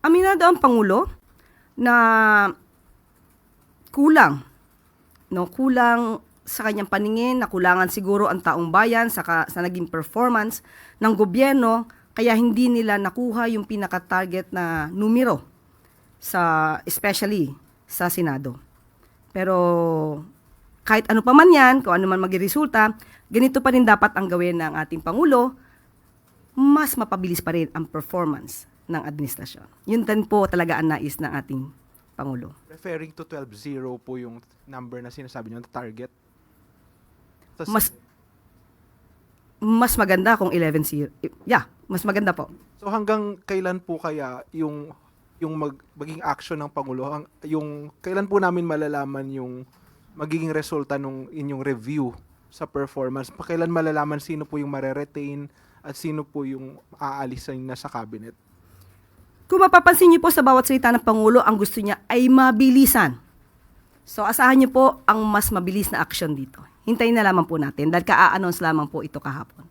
aminado ang Pangulo na kulang, no, kulang sa kanyang paningin, nakulangan siguro ang taong bayan sa, ka- sa naging performance ng gobyerno, kaya hindi nila nakuha yung pinaka-target na numero sa especially sa Senado. Pero kahit ano pa man yan, kung ano man maging resulta, ganito pa rin dapat ang gawin ng ating Pangulo, mas mapabilis pa rin ang performance ng administrasyon. Yun din po talaga ang nais ng ating Pangulo. Referring to 12-0 po yung number na sinasabi nyo, target. Tas- Mas mas maganda kung 11-0. Yeah, mas maganda po. So hanggang kailan po kaya yung yung mag, maging action ng Pangulo, ang, yung kailan po namin malalaman yung magiging resulta nung inyong review sa performance? Pa kailan malalaman sino po yung mare-retain at sino po yung aalisin na sa cabinet? Kung mapapansin niyo po sa bawat salita ng Pangulo, ang gusto niya ay mabilisan. So asahan niyo po ang mas mabilis na action dito. Hintayin na lamang po natin dahil ka-announce lamang po ito kahapon.